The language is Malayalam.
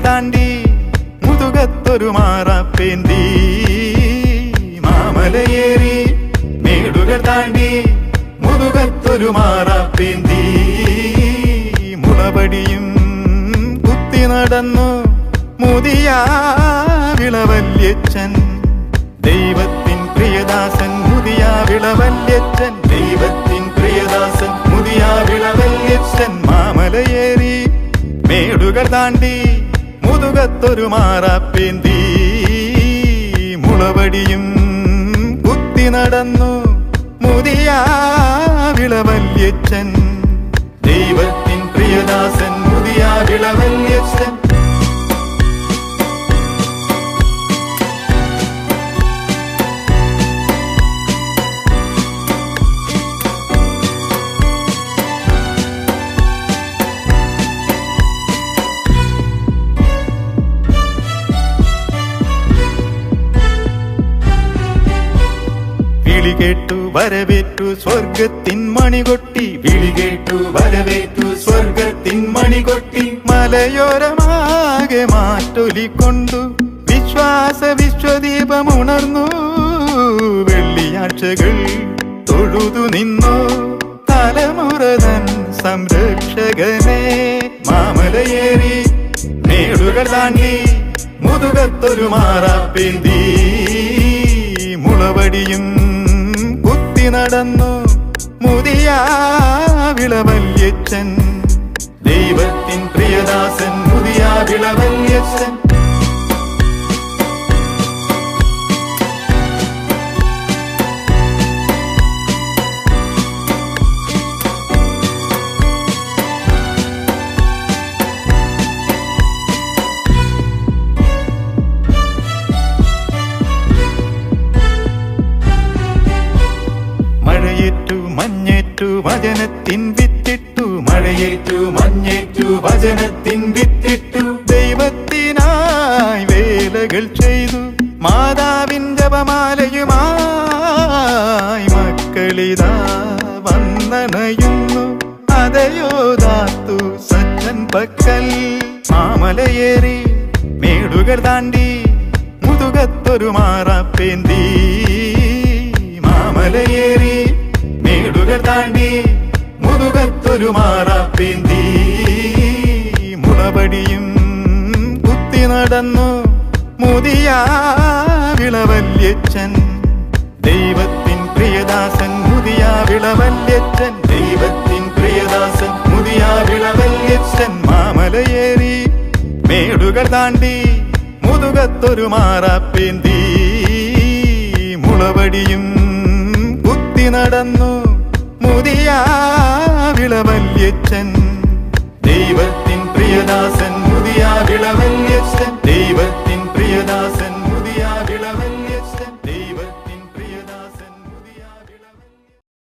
താണ്ടി മുതുകത്തൊരു മാറാപ്പേന്തി. മാമലയേറി മേടുകൾ താണ്ടി മുതുകത്തൊരു മാറാപ്പേന്തി. മുളപടിയും കുത്തി നടന്നു മുതിയ വിളവല്യച്ചൻ ദൈവത്തിൻ പ്രിയദാസൻ മുതിയ വിളവല്യച്ചൻ ദൈവത്തിൻ പ്രിയദാസൻ മുതിയ വിളവല്യച്ചൻ മാമലയേറി മേടുകൾ താണ്ടി മുതുകത്തൊരു മാറാപ്പേന്തി. മുളവടിയും കുത്തി നടന്നു. മുതിയ വിളവല്യച്ചൻ ദൈവത്തിൻ കേട്ടു വരവേറ്റു സ്വർഗത്തിൻ മണികൊട്ടി വിളി കേട്ടു വരവേറ്റു സ്വർഗത്തിൻ മണികൊട്ടി മലയോരമാകെ മാറ്റൊലിക്കൊണ്ടു വിശ്വാസ വിശ്വദീപമുണർന്നു വെള്ളിയാഴ്ചകൾ തൊഴുതു നിന്നു. തലമുറതൻ സംരക്ഷകനെ മാമലയേറി മേടുകൾ താണ്ടി മുതുകത്തൊരു മാറാപ്പേന്തി. മുളവടിയും കുത്തി നടന്നു. മുതിയ വിളവല്യച്ചൻ ദൈവത്തിൻ പ്രിയദാസൻ മുതിയ മഴയേറ്റു മഞ്ഞേറ്റു വചനത്തിൻ വിത്തിട്ടു മഴയേറ്റു മഞ്ഞേറ്റു വചനത്തിൻ വിത്തിട്ടു. ദൈവത്തിനായി വേലകൾ ചെയ്തു മാതാവിൻ ജപമാലയുമായി മക്കളിതാ വന്നണയുന്നു അതയോദാത്തു സജ്ജൻ പക്കൽ മാമലയേറി മേടുകൾ താണ്ടി മുതുകത്തൊരു മാറാപ്പേന്തി മാമലയേറി താണ്ടി മുതുകത്തൊരു മാറാപ്പേന്തി മുളപടിയും കുത്തി നടന്നു മുതിയ വിളവല്യച്ചൻ ദൈവത്തിൻ പ്രിയദാസൻ മുതിയ വിളവല്യച്ചൻ ദൈവത്തിൻ പ്രിയദാസൻ മുതിയ വിളവല്യച്ചൻ മാമലയേറി മേടുകൾ താണ്ടി മുതുകത്തൊരു മാറാപ്പേന്തി മുളവടിയും കുത്തി നടന്നു മുതിയ വിളവല്യച്ചൻ ദൈവത്തിൻ പ്രിയദാസൻ മുതിയാവിളവല്യച്ചൻ